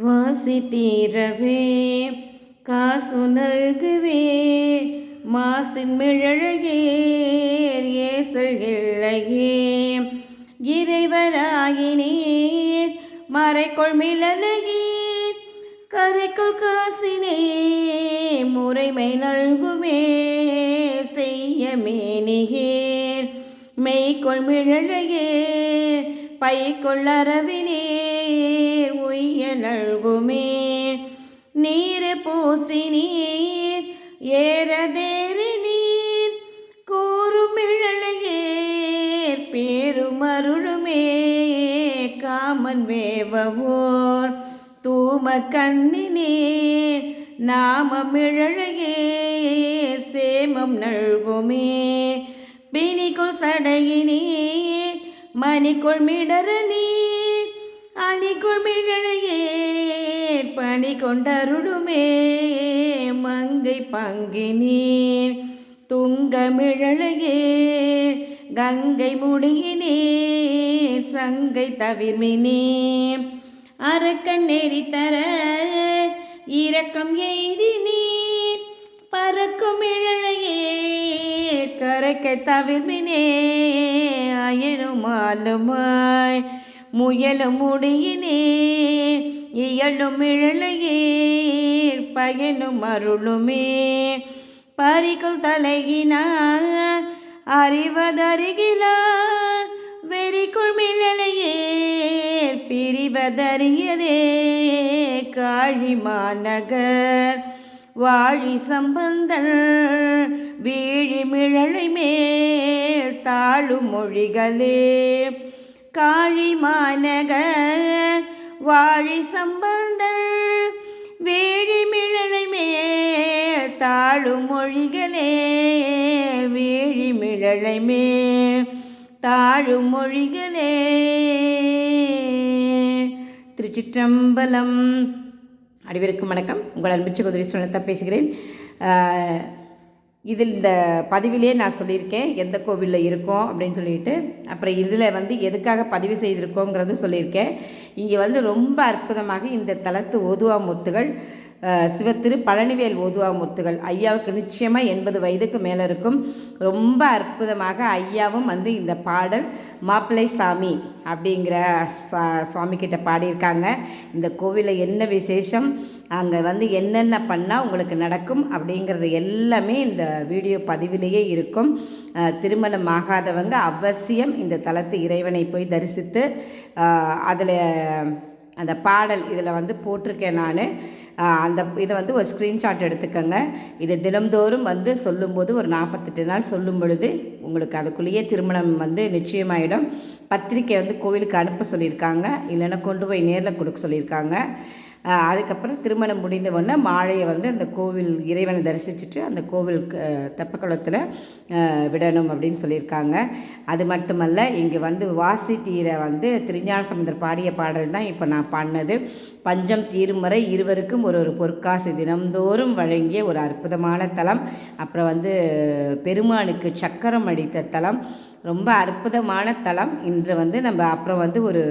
வாசித்தீரவே காசு நல்குவே மாசின் மிழழகேர் ஏசல் இல்லையே இறைவராகினீர் மறைக்குள் மிளலகீர் கரைக்குள் காசினே முறைமை நல்குமே செய்ய மேனிகேர். மெய்க்குள் மிழழகே பை அரவினீர் உய்ய நல்குமே. நீர் பூசி நீர் ஏறதேறி நீர் கூறுமிழலையேர் பேருமருளுமே. காமன் வேவவோர் தூம கண்ணினே நாமமிழழையே சேமம் நல்குமே. பிணிக்குள் சடையினே மணிக்குள் மிடர நீர் அணிக்குள் மிழழையேர் பணி கொண்டருளுமே மங்கை பங்கினீர் துங்கமிழழையே கங்கை முடியினே சங்கை தவிர்மினே அரக்கன் நெறி தர இரக்கம் எய்தி நீர் பறக்கும் இழையே கரைக்கை தவிர்மினே அயனும் ஆளுமாய் முயலும் முடியினே இயலும் இழலையே பயனும் அருளுமே. பறிக்குள் தலைகினார் அறிவதருகிலார் வெறிக்குள் மிழலையே பிரிவதறியதே காழி மாநகர் வாழி சம்பந்தல் வீழிமிழலை மேல் தாழும் மொழிகளே. காழி மாநகர் வாழி சம்பந்தல் வீழிமிழலை மேல் தாழும் மொழிகளே. வீழிமிழலை மேல் தாழும் மொழிகளே. திருச்சிற்றம்பலம் அனைவருக்கும் வணக்கம். உங்கள் அன்பு சகோதரி சுனத்தா பேசுகிறேன். இதில் இந்த பதிவிலே நான் சொல்லியிருக்கேன் எந்த கோவிலில் இருக்கோம் அப்படின்னு சொல்லிட்டு. அப்புறம் இதில் வந்து எதுக்காக பதிவு செய்திருக்கோங்கிறது சொல்லியிருக்கேன். இங்கே வந்து ரொம்ப அற்புதமாக இந்த தலத்து முத்துகள் சிவத்திரு பழனிவேல் ஓதுவாமூர்த்திகள். ஐயாவுக்கு நிச்சயமாக எண்பது வயதுக்கு மேலே இருக்கும். ரொம்ப அற்புதமாக ஐயாவும் வந்து இந்த பாடல் மாப்பிள்ளை சாமி அப்படிங்கிற சுவா சுவாமிக்கிட்ட பாடியிருக்காங்க. இந்த கோவிலில் என்ன விசேஷம்? அங்கே வந்து என்னென்ன பண்ணால் உங்களுக்கு நடக்கும்? அப்படிங்கிறது எல்லாமே இந்த வீடியோ பதிவிலேயே இருக்கும். திருமணம் ஆகாதவங்க அவசியம் இந்த தலத்து இறைவனை போய் தரிசித்து அதில் அந்த பாடல் இதில் வந்து போட்டிருக்கேன் நான். அந்த இதை வந்து ஒரு ஸ்க்ரீன்ஷாட் எடுத்துக்கோங்க. இதை தினம்தோறும் வந்து சொல்லும்போது ஒரு நாற்பத்தெட்டு நாள் சொல்லும் பொழுது உங்களுக்கு அதுக்குள்ளேயே திருமணம் வந்து நிச்சயமாயிடும். பத்திரிக்கை வந்து கோவிலுக்கு அனுப்ப சொல்லியிருக்காங்க. இல்லைன்னா கொண்டு போய் நேரில் கொடுக்க சொல்லியிருக்காங்க. அதுக்கப்புறம் திருமணம் முடிந்த உடனே மாலையை வந்து அந்த கோவில் இறைவனை தரிசிச்சுட்டு அந்த கோவில் தெப்பக்குளத்தில் விடணும் அப்படின்னு சொல்லியிருக்காங்க. அது மட்டுமல்ல இங்கே வந்து வாசி தீர வந்து திருஞான சமுந்தர் பாடிய பாடல் தான் இப்போ நான் பாடினது. பஞ்சம் தீரும் வரை இருவருக்கும் ஒரு ஒரு பொற்காசு தினம்தோறும் வழங்கிய ஒரு அற்புதமான தலம். அப்புறம் வந்து பெருமானுக்கு சக்கரம் அடித்த தலம். ரொம்ப அற்புதமான தலம். இன்று வந்து நம்ம அப்புறம் வந்து ஒரு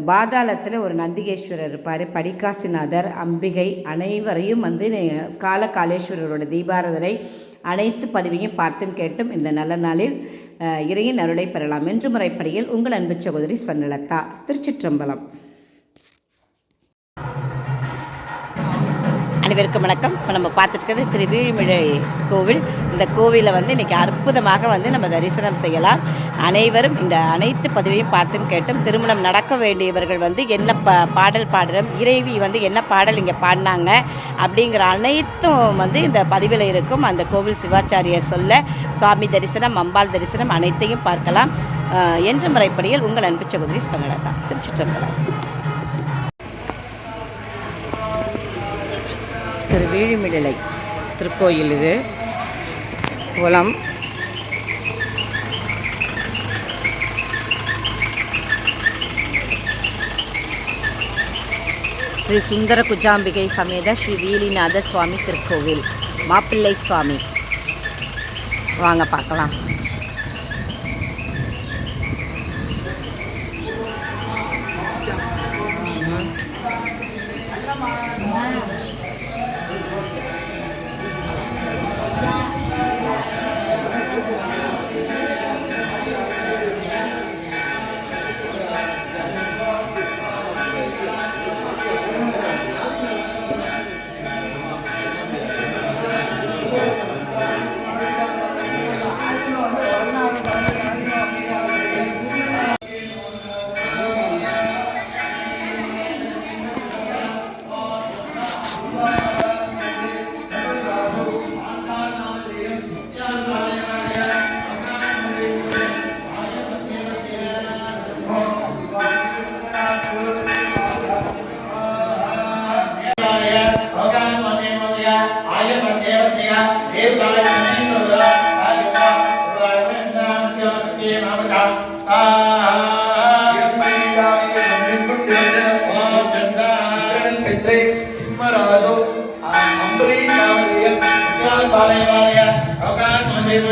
பாதாளத்தில் ஒரு நந்திகேஸ்வரர் இருப்பார் படிக்காசிநாதர் அம்பிகை அனைவரையும் வந்து காலகாலேஸ்வரரோட கால காலேஸ்வரரோட அனைத்து பதிவையும் பார்த்தும் கேட்டும் இந்த நல்ல நாளில் இறையின் அருளை பெறலாம். என்று முறைப்படியில் உங்கள் அன்பு சகோதரி ஸ்வர்ணலதா திருச்சிற்றம்பலம். அனைவருக்கும் வணக்கம். இப்போ நம்ம பார்த்துட்டு திரு வீழிமிழை கோவில். இந்த கோவிலை வந்து இன்றைக்கி அற்புதமாக வந்து நம்ம தரிசனம் செய்யலாம். அனைவரும் இந்த அனைத்து பதிவையும் பார்த்தும் கேட்டும் திருமணம் நடக்க வேண்டியவர்கள் வந்து என்ன ப பாடல் பாடுறோம் இறைவி வந்து என்ன பாடல் இங்கே பாடினாங்க அப்படிங்கிற அனைத்தும் வந்து இந்த பதிவில் இருக்கும். அந்த கோவில் சிவாச்சாரியர் சொல்ல சுவாமி தரிசனம் அம்பாள் தரிசனம் அனைத்தையும் பார்க்கலாம். என்ற முறைப்படியில் உங்கள் அன்பு சகோதரி ஸ்வர்ணலதா திருச்சிற்றம்பலம். திரு வீழிமிழலை திருக்கோயில் இது. குளம். ஸ்ரீ சுந்தர குஜாம்பிகை சமேத ஸ்ரீ வீலிநாத சுவாமி திருக்கோவில். மாப்பிள்ளை சுவாமி. வாங்க பார்க்கலாம்.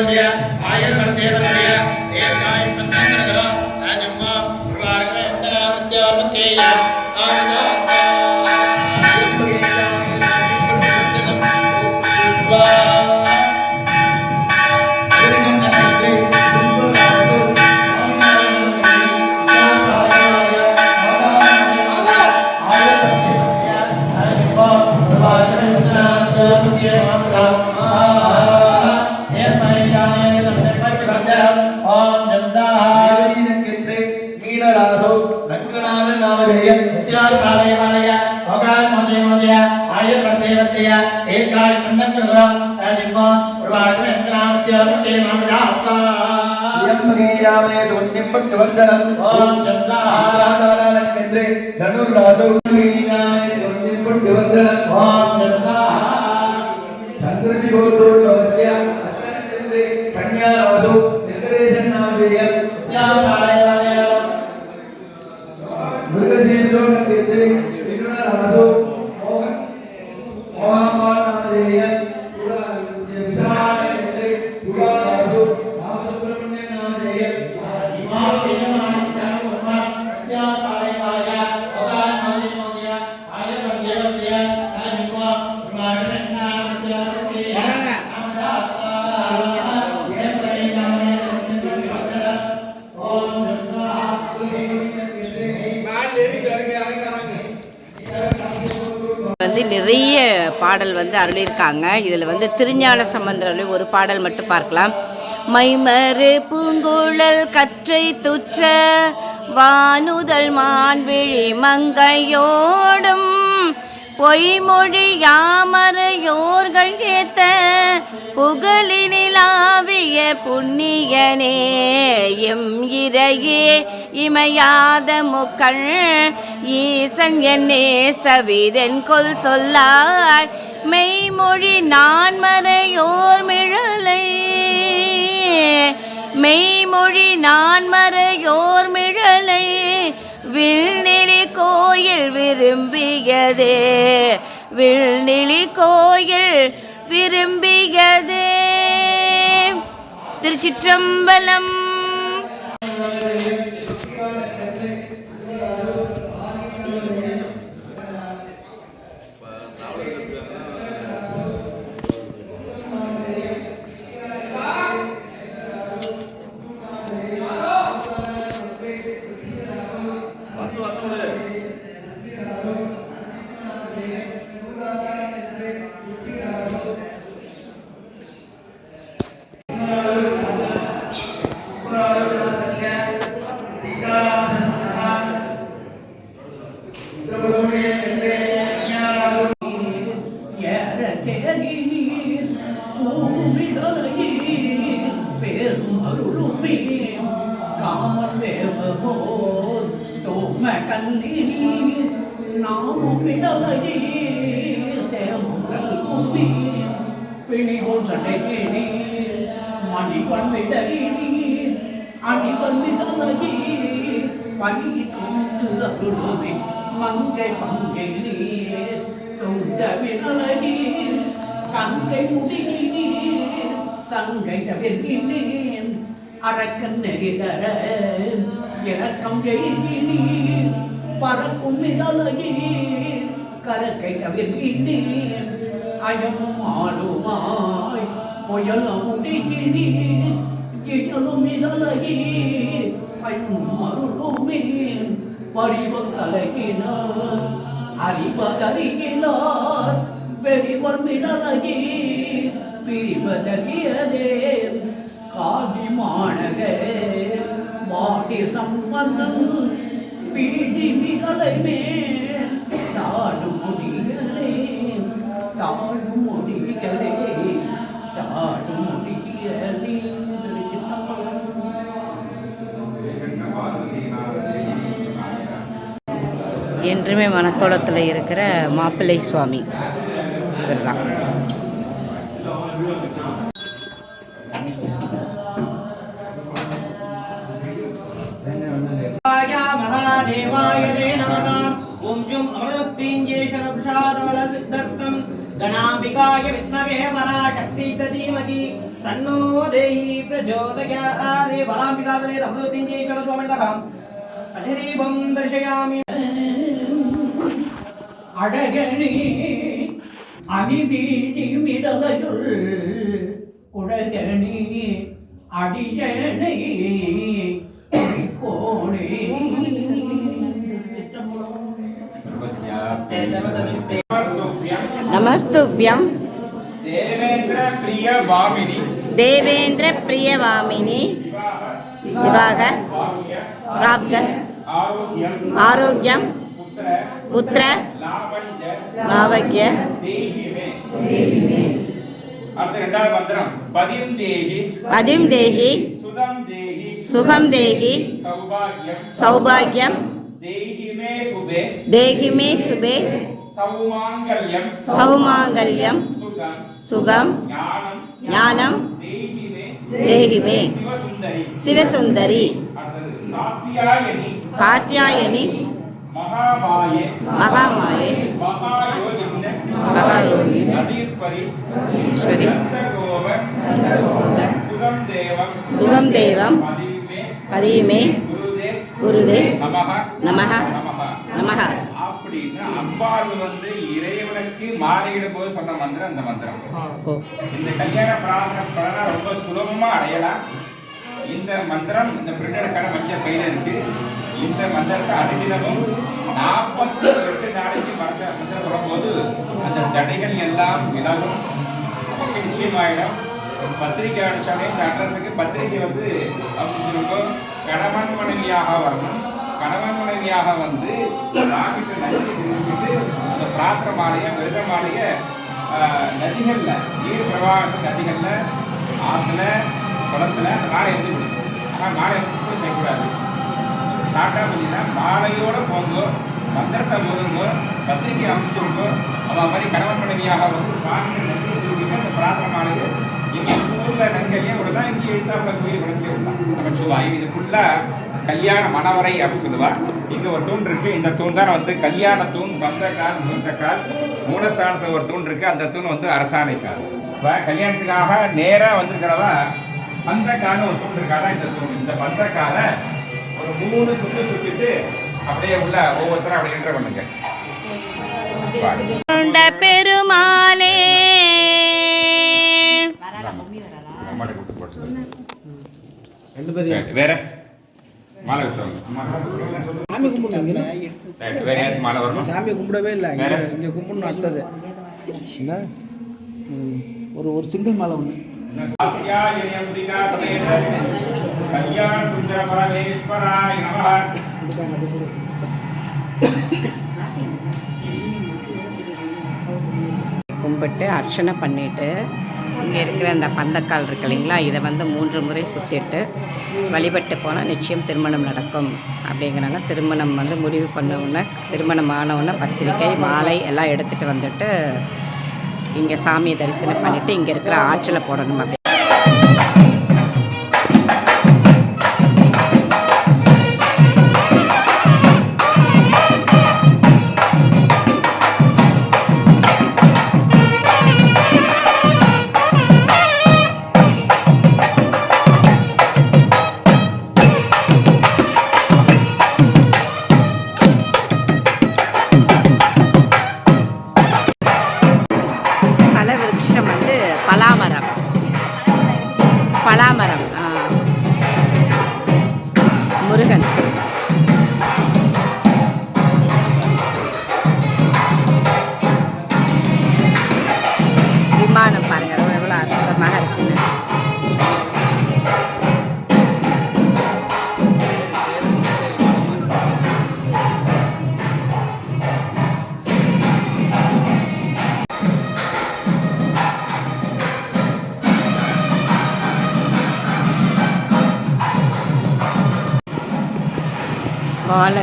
அவகான் மோதே மோதய ஆயர் ராஜம்மா உருவார்கமே வந்தனா முத்தியால் முக்கேய ஆனந்தா ஓம் ஜம்சா தனுர்ராஜோ கொண்டு வந்தனம் ஓம் பாடல் வந்து அருளியிருக்காங்க. இதில் வந்து திருஞான சம்பந்தரளி ஒரு பாடல் மட்டும் பார்க்கலாம். மைமறு பூங்குழல் கற்றை துற்ற வானுதல் மான்விழி மங்கையோடும் பொய்மொழி யாமரையோர்கள் ஏத்த புகழினிலாவிய புண்ணியனே எம் இறையே இமையாத முக்கள் ஈசன் என்னே சவிதன் கொல் சொல்லாய் மெய்மொழி நான் மறையோர் மிழலை. மெய்மொழி நான் மறையோர் மிழலை. விரும்பியதே. வில்நிலி கோயில் விரும்பியதே. திருச்சிற்றம்பலம் un மங்கை பங்கை நீர் துங்க வினலகீர் கங்கை முடிகிறீர் சங்கை தவிர்கின்றேன் அரக்கன் நெறிதர இறக்கம் எழுதினீர் பறக்கும் வினலகீர் கரக்கை தவிர்கின்றேன் அயமும் ஆளுமாய் முயல முடிகிறீர் இயலும் வினலகீர் அயும் அருளுமே பறிவ கலகினார் அறிவதறிகினார் பெரிவன் மிடலகி பிரிவதகியதே காவி மாணக வாடி சம்பந்தம் பீடி மிடலை மேல் தாடும் என்றுமே மணக்கோலத்தில் இருக்கிற மாப்பிள்ளை சுவாமி இவர் தான் महादेवाय ते नमः ॐ जुं अमृतवत्तीं जय शरभृषा कालिकाय विद्महे पराशक्ति च धीमहि तन्नो देहि प्रचोदयात् बलाम्बिकासने रमदुद्दीनजेश्वर स्वामिनः अजरीवं दर्शयामि அழகனே அணிவீடி மிடலையுள் உலகனே அடியனை கோணே நமஸ்துபியம். தேவேந்திர பிரிய பாமினி தேவேந்திர பிரியவாமினி ஜிவாக. பிராப்த. ஆரோக்கியம். புத்திர லாவக்ய பதிம் தேகி தேகி தேகி சுகம் தேகி சௌபாகியம். சௌபாகியம் தேகிமே சுபே. சௌமாங்கல்யம். சுகம். ஞானம். தேகிமே. தேகிமே. சிவசுந்தரி. காத்தியாயனி மகாமாயே மகாயோகிந்த அதீஸ்வரி சுகம் தேவம் சுகம் தேவம் பதியுமே. குருதே. குருதே. நமக நமக அப்படின்னு அம்பாள் வந்து இறைவனுக்கு மாலையிடும் போது சொன்ன மந்திரம் அந்த மந்திரம். இந்த கல்யாண பிரார்த்தனை பலனை ரொம்ப சுலபமா அடையலாம். இந்த மந்திரம் இந்த பிரிண்டருக்கான மஞ்சள் பையில இருக்கு. இந்த மந்திரத்தை அனுதினமும் நாற்பத்தி எட்டு நாளைக்கு மறந்த மந்திரம் சொல்லும்போது அந்த தடைகள் எல்லாம் விலகும். விஷயம் நிச்சயமாயிடும். பத்திரிக்கை அடிச்சாலே இந்த அட்ரஸுக்கு பத்திரிக்கை வந்து அமைச்சிருக்கோம் கணவன் மனைவியாக வரணும். கணவன் மனைவியாக வந்து சாமிக்கு நன்றி அந்த பிரார்த்தனை மாலையை விரத மாலையை ஆஹ், நதிகள்ல நீர் பிரவாக நதிகள்ல ஆற்றுல குளத்துல அந்த மாலை எடுத்து கொடுக்கும் ஆனால் மாலை எடுத்து செய்யக்கூடாது. டாட்டா பண்ணினா மாலையோட போங்க மந்திரத்தை போதுங்க பத்திரிகை அமைச்சிருக்கோ அவன் மாதிரி கணவன் மனைவியாக வந்து சுவாமிக்கு நன்றி தெரிவிக்க அந்த பிரார்த்தனை மாலையை எங்க ஊர்ல நன்கையே விடலாம் இங்கே எழுத்தாப்புல போய் விளக்கி விடலாம் நம்ம சொல்லுவாங்க இது ஃபுல்லாக கல்யாண மணவரை அப்படின்னு சொல்லுவா. இங்க ஒரு தூண் இருக்கு. இந்த தூண் தான் வந்து கல்யாண தூண் பந்த கால் மூத்த கால் மூலஸ்தானத்துல ஒரு தூண் இருக்கு. அந்த தூண் வந்து அரசாணை கால் இப்ப கல்யாணத்துக்காக நேராக வந்திருக்கிறவா பந்த காலம் ஒரு தூண் இருக்காதான் இந்த தூண். இந்த பந்த காலை ஒரு மூணு சுத்து சுத்திட்டு அப்படியே உள்ள ஒவ்வொருத்தரும் அப்படியே என்ட்ரு பண்ணுங்க. பெருமாளே. ரெண்டு பேரும் வேற மாலை. சாமி கும்பிடுங்க வேற யாருக்கு மாலை வரணும்? சாமி கும்பிடவே இல்லை. இங்கே வேற? இங்கே கும்பிடணும் அடுத்தது. ஒரு ஒரு சிங்கிள் மாலை ஒன்று கல்யாண சுந்தர பரமேஸ்வராய நமः கும்பிட்டு அர்ச்சனை பண்ணிட்டு இங்கே இருக்கிற அந்த பந்தக்கால் இருக்கு இல்லைங்களா இதை வந்து மூன்று முறை சுற்றிட்டு வழிபட்டு போனால் நிச்சயம் திருமணம் நடக்கும் அப்படிங்கிறாங்க. திருமணம் வந்து முடிவு பண்ணவுடனே திருமணம் ஆனவுடனே பத்திரிக்கை மாலை எல்லாம் எடுத்துகிட்டு வந்துட்டு இங்கே சாமியை தரிசனம் பண்ணிவிட்டு இங்கே இருக்கிற ஆற்றில் போடணும் அப்படி.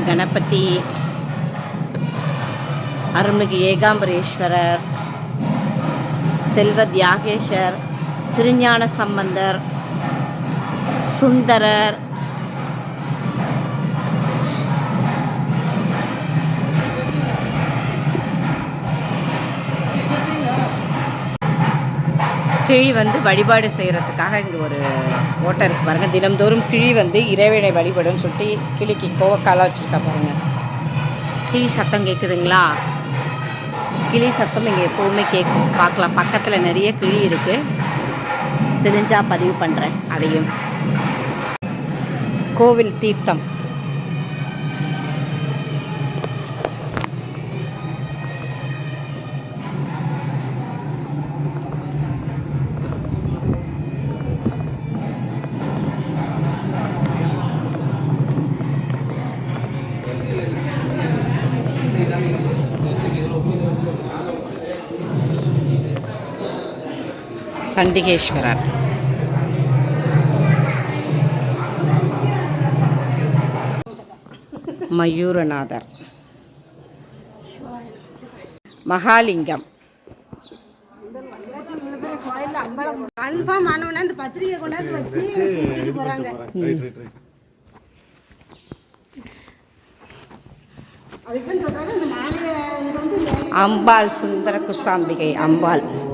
கணபதி அருள்மிகு ஏகாம்பரேஸ்வரர் செல்வ தியாகேஷர் திருஞான சம்பந்தர் சுந்தரர் கிழி வந்து வழிபாடு செய்கிறதுக்காக இங்கே ஒரு ஓட்டம் இருக்குது பாருங்கள் தினம்தோறும் கிழி வந்து இறைவனை வழிபடுன்னு சொல்லிட்டு கிளிக்கு கோவக்காலாக வச்சுருக்கா பாருங்கள் கிளி சத்தம் கேட்குதுங்களா கிளி சத்தம் இங்கே எப்போவுமே கேட்கும் பார்க்கலாம். பக்கத்தில் நிறைய கிளி இருக்குது தெரிஞ்சால் பதிவு பண்ணுறேன் அதையும். கோவில் தீர்த்தம். சண்டிகேஸ்வரர். மயூரநாதர். மகாலிங்கம். அம்பாள் சுந்தர குசாம்பிகை அம்பாள்.